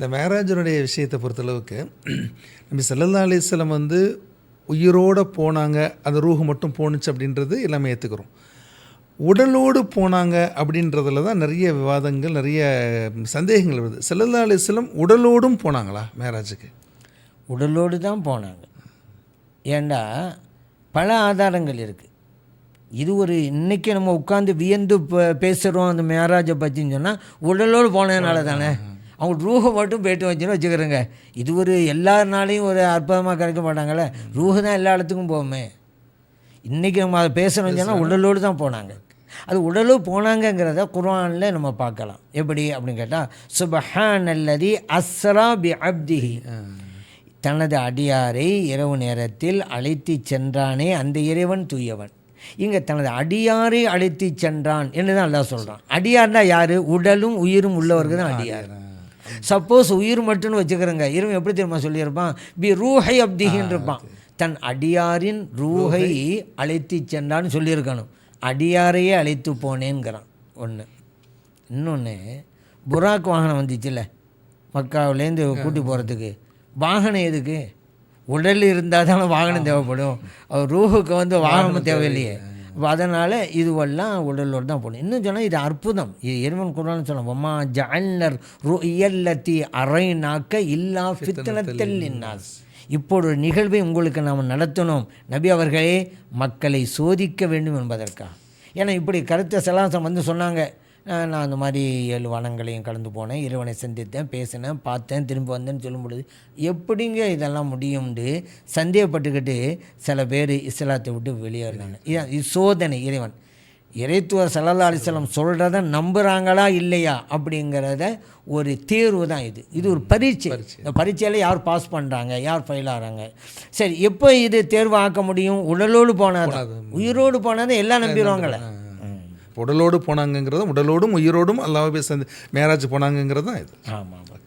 இந்த மேராஜனுடைய விஷயத்தை பொறுத்தளவுக்கு நம்பி ஸல்லல்லாஹு அலிஸ்லம் வந்து உயிரோடு போனாங்க அந்த ரூஹு மட்டும் போணுச்சு அப்படின்றது எல்லாமே ஏற்றுக்கிறோம் உடலோடு போனாங்க அப்படின்றதுல தான் நிறைய விவாதங்கள் நிறைய சந்தேகங்கள் வருது. செல்லல்லா அலிஸ்லம் உடலோடும் போனாங்களா மேராஜுக்கு? உடலோடு தான் போனாங்க. ஏண்டா பல ஆதாரங்கள் இருக்குது இது ஒரு இன்றைக்கி நம்ம உட்காந்து வியந்து பேசுகிறோம் அந்த மேராஜை பற்றின்னு சொன்னால் உடலோடு போனதுனால தானே? அவங்க ரூஹை மட்டும் போயிட்டு வச்சுன்னு வச்சுக்கிறோங்க. இது ஒரு எல்லா நாளையும் ஒரு அற்புதமாக கிடைக்க மாட்டாங்கல்ல. ரூஹு தான் எல்லா இடத்துக்கும் போகுமே. இன்றைக்கி நம்ம அதை பேசணும்னு சொன்னால் உடலோடு தான் போனாங்க. அது உடலோடு போனாங்கங்கிறத குர்ஆனில் நம்ம பார்க்கலாம். எப்படி அப்படின்னு கேட்டால் சுபஹான் அல்லதி அஸ்ரா பி அப்திஹி தனது அடியாரை இரவு நேரத்தில் அழைத்து சென்றானே அந்த இறைவன் தூயவன். இங்கே தனது அடியாரை அழைத்து சென்றான் என்று தான் அல்லாஹ் சொல்கிறான் அடியார்னா யார்? உடலும் உயிரும் உள்ளவர்கள் தான் அடியார்? சப்போஸ் உயிர் மட்டும்னு வச்சுக்கிறோங்க. இறைவன் எப்படி தெரியுமா சொல்லியிருப்பான்? பி ரூஹை அப்திகின்னு இருப்பான். தன் அடியாரின் ரூஹை அழைத்து சென்றான்னு சொல்லியிருக்கணும். அடியாரையே அழைத்து போனேங்கிறான் ஒன்று இன்னொன்று புராக் வாகனம் வந்துச்சுல்ல? மக்காவிலேருந்து கூட்டி போகிறதுக்கு வாகனம் எதுக்கு? உடல் இருந்தால் தானே வாகனம் தேவைப்படும். அவர் ரூஹுக்கு வந்து வாகனம் தேவையில்லையே. அதனால் இதுவெல்லாம் உடலோடு தான் போகணும் இன்னும் சொன்னால் இது அற்புதம். இது இறைவன் குரான் சொன்னோம் ஒம்மா ஜஅல்னர் ருயல்லத்தி அரைநாக்க இல்லா ஃபித்னத்தல் இன்னாஸ் இப்போ ஒரு நிகழ்வை உங்களுக்கு நாம் நடத்தணும். நபி அவர்களே மக்களை சோதிக்க வேண்டும் என்பதற்காக. ஏன்னா இப்படி கருத்த செலாசம் வந்து சொன்னாங்க. நான் அந்த மாதிரி ஏழு வனங்களையும் கடந்து போனேன். இறைவனை சந்தித்தேன் பேசினேன் பார்த்தேன் திரும்பி வந்தேன்னு சொல்லும் பொழுது எப்படிங்க இதெல்லாம் முடியும்னு சந்தேகப்பட்டுக்கிட்டு சில பேர் இஸ்லாத்தை விட்டு வெளியேறினாங்க சோதனை இறைவன். இறைத்துவர் சல்லல்லா அலிஸ்லாம் சொல்கிறத நம்புகிறாங்களா இல்லையா அப்படிங்கிறத ஒரு தேர்வு தான் இது. இது ஒரு பரீட்சை. இந்த பரீட்சையில் யார் பாஸ் பண்ணுறாங்க யார் ஃபெயில் ஆகிறாங்க? சரி எப்போ இது தேர்வு ஆக்க முடியும்? உடலோடு போனால் உயிரோடு போனால் எல்லாம் நம்பிடுவாங்களே உடலோடு போனாங்கங்கிறதும் உடலோடும் உயிரோடும் அல்லாவே சேர்ந்து மேராஜ் போனாங்கங்கிறது தான் இது. ஆமாம் ஆமாம்.